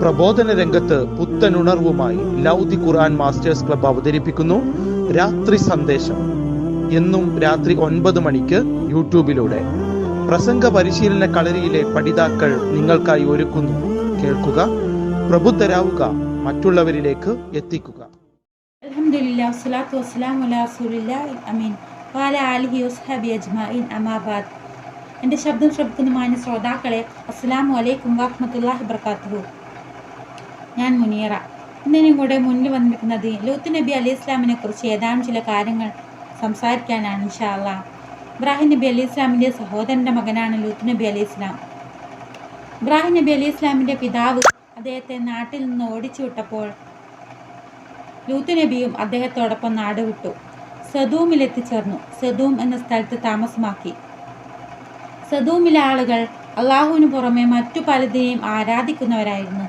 പ്രബോധന രംഗത്ത് പുത്തനുണർവുമായി ലൗദി ഖുർആൻ masters club അവതരിപ്പിക്കുന്നു. രാത്രി സന്ദേശം. എന്നും രാത്രി ഒൻപത് മണിക്ക് യൂട്യൂബിലൂടെ. പ്രസംഗ പരിശീലന കളരിയിലെ പഠിതാക്കൾ നിങ്ങൾക്കായി ഒരുക്കുന്നു. കേൾക്കുക പ്രബുദ്ധരാവുക മറ്റുള്ളവരിലേക്ക് എത്തിക്കുക. എന്റെ ശബ്ദം ശ്രമിക്കുന്ന മാന്യ ശ്രോതാക്കളെ അസ്സാം വലൈക്കും വറഹ്മത്തുള്ളാഹി വബറകാതുഹു ഞാൻ മുനീറ. ഇന്നിനും കൂടെ മുന്നിൽ വന്നിരിക്കുന്നത് ലൂത്ത് നബി അലി ഇസ്ലാമിനെ കുറിച്ച് ഏതാനും ചില കാര്യങ്ങൾ സംസാരിക്കാനാണ് ഇൻഷാല്ല ഇബ്രാഹിം നബി അലി ഇസ്ലാമിന്റെ സഹോദരന്റെ മകനാണ് ലൂത്ത് നബി അലി ഇസ്ലാം. ഇബ്രാഹിം നബി അലി ഇസ്ലാമിന്റെ പിതാവ് അദ്ദേഹത്തെ നാട്ടിൽ നിന്ന് ഓടിച്ചു വിട്ടപ്പോൾ ലൂത്ത് നബിയും അദ്ദേഹത്തോടൊപ്പം നാട് വിട്ടു. സദൂമിൽ എത്തിച്ചേർന്നു സദൂം എന്ന സ്ഥലത്ത് താമസമാക്കി. സദൂമിലെ ആളുകൾ അള്ളാഹുവിന് പുറമെ മറ്റു പലതിനെയും ആരാധിക്കുന്നവരായിരുന്നു.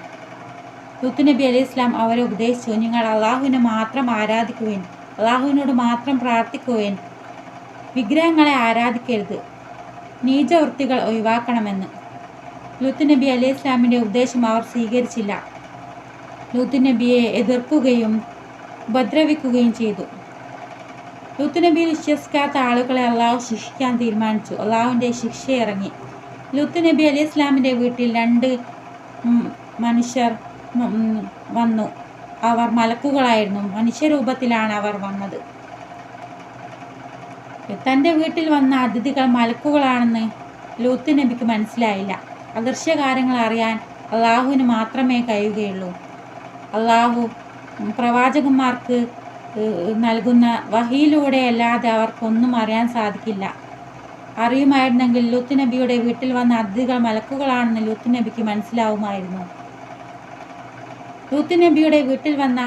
ലൂത്ത് നബി അലൈഹി ഇസ്ലാം അവരെ ഉപദേശിച്ചു. നിങ്ങൾ അള്ളാഹുവിനെ മാത്രം ആരാധിക്കുവേൻ അള്ളാഹുവിനോട് മാത്രം പ്രാർത്ഥിക്കുവേൻ. വിഗ്രഹങ്ങളെ ആരാധിക്കരുത്. നീചവൃത്തികൾ ഒഴിവാക്കണമെന്ന്. ലൂത്ത് നബി അലൈഹി ഇസ്ലാമിന്റെ ഉപദേശം അവർ സ്വീകരിച്ചില്ല. ലൂത്ത് നബിയെ എതിർക്കുകയും ഉപദ്രവിക്കുകയും ചെയ്തു. ലൂത്ത് നബിയിൽ വിശ്വസിക്കാത്ത ആളുകളെ അള്ളാഹു ശിക്ഷിക്കാൻ തീരുമാനിച്ചു. അള്ളാഹുവിന്റെ ശിക്ഷ ഇറങ്ങി നബി അലൈഹി ഇസ്ലാമിന്റെ വീട്ടിൽ രണ്ട് മനുഷ്യർ വന്നു. അവർ മലക്കുകളായിരുന്നു. മനുഷ്യരൂപത്തിലാണ് അവർ വന്നത്. തന്റെ വീട്ടിൽ വന്ന അതിഥികൾ മലക്കുകളാണെന്ന് ലൂത്ത് നബിക്ക് മനസ്സിലായില്ല. അദൃശ്യകാര്യങ്ങൾ അറിയാൻ അള്ളാഹുവിന് മാത്രമേ കഴിയുകയുള്ളൂ. അള്ളാഹു പ്രവാചകന്മാർക്ക് നൽകുന്ന വഹിയിലൂടെ അല്ലാതെ അവർക്കൊന്നും അറിയാൻ സാധിക്കില്ല. അറിയുമായിരുന്നെങ്കിൽ ലൂത്ത് നബിയുടെ വീട്ടിൽ വന്ന അതിഥികൾ മലക്കുകളാണെന്ന് ലൂത്ത് നബിക്ക് മനസ്സിലാവുമായിരുന്നു. ലൂത്ത് നബിയുടെ വീട്ടിൽ വന്ന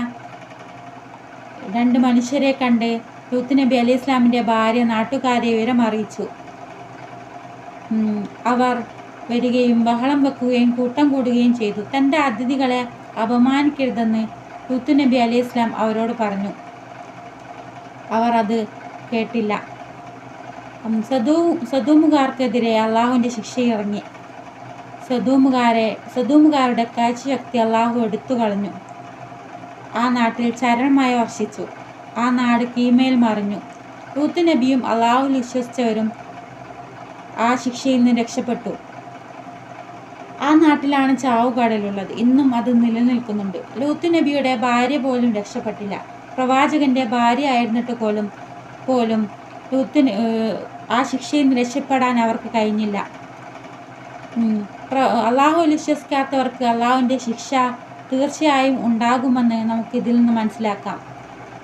രണ്ട് മനുഷ്യരെ കണ്ട് ലൂത്ത് നബി അലി ഇസ്ലാമിന്റെ ഭാര്യ നാട്ടുകാരെ വിവരം അറിയിച്ചു അവർ വരികയും ബഹളം വെക്കുകയും കൂട്ടം കൂടുകയും ചെയ്തു. തന്റെ അതിഥികളെ അപമാനിക്കരുതെന്ന് ലൂത്ത് നബി അലി ഇസ്ലാം അവരോട് പറഞ്ഞു. അവർ അത് കേട്ടില്ല. സദു സദൂ സദൂമുകാർക്കെതിരെ അള്ളാഹുവിന്റെ ശിക്ഷ ഇറങ്ങി. സദൂമുകാരെ സദൂമുകാരുടെ കാഴ്ചശക്തി അള്ളാഹു എടുത്തു കളഞ്ഞു ആ നാട്ടിൽ ചരണമായി വർഷിച്ചു. ആ നാട് കീമേൽ മറിഞ്ഞു. ലൂത്ത് നബിയും അള്ളാഹു വിശ്വസിച്ചവരും ആ ശിക്ഷയിൽ നിന്ന് രക്ഷപ്പെട്ടു. ആ നാട്ടിലാണ് ചാവുകടലുള്ളത്. ഇന്നും അത് നിലനിൽക്കുന്നുണ്ട്. ലൂത്ത് നബിയുടെ ഭാര്യ പോലും രക്ഷപ്പെട്ടില്ല. പ്രവാചകന്റെ ഭാര്യ ആയിരുന്നിട്ട് പോലും പോലും ലൂത്തിന് ആ ശിക്ഷയിൽ നിന്ന് രക്ഷപ്പെടാൻ അവർക്ക് കഴിഞ്ഞില്ല. അള്ളാഹുവിൽ വിശ്വസിക്കാത്തവർക്ക് അള്ളാഹുവിന്റെ ശിക്ഷ തീർച്ചയായും ഉണ്ടാകുമെന്ന് നമുക്ക് ഇതിൽ നിന്ന് മനസ്സിലാക്കാം.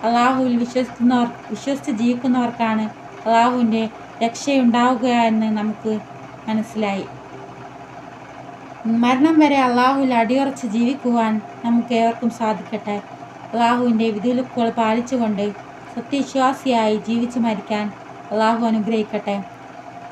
അള്ളാഹുവിൽ വിശ്വസിക്കുന്നവർ വിശ്വസിച്ച് ജീവിക്കുന്നവർക്കാണ് അള്ളാഹുവിന്റെ രക്ഷയുണ്ടാവുക എന്ന് നമുക്ക് മനസ്സിലായി. മരണം വരെ അള്ളാഹുവിൽ അടിയുറച്ച് ജീവിക്കുവാൻ നമുക്ക് ഏവർക്കും സാധിക്കട്ടെ. അള്ളാഹുവിന്റെ വിധിലുക്കുകൾ പാലിച്ചുകൊണ്ട് സത്യവിശ്വാസിയായി ജീവിച്ചു മരിക്കാൻ അള്ളാഹു അനുഗ്രഹിക്കട്ടെ.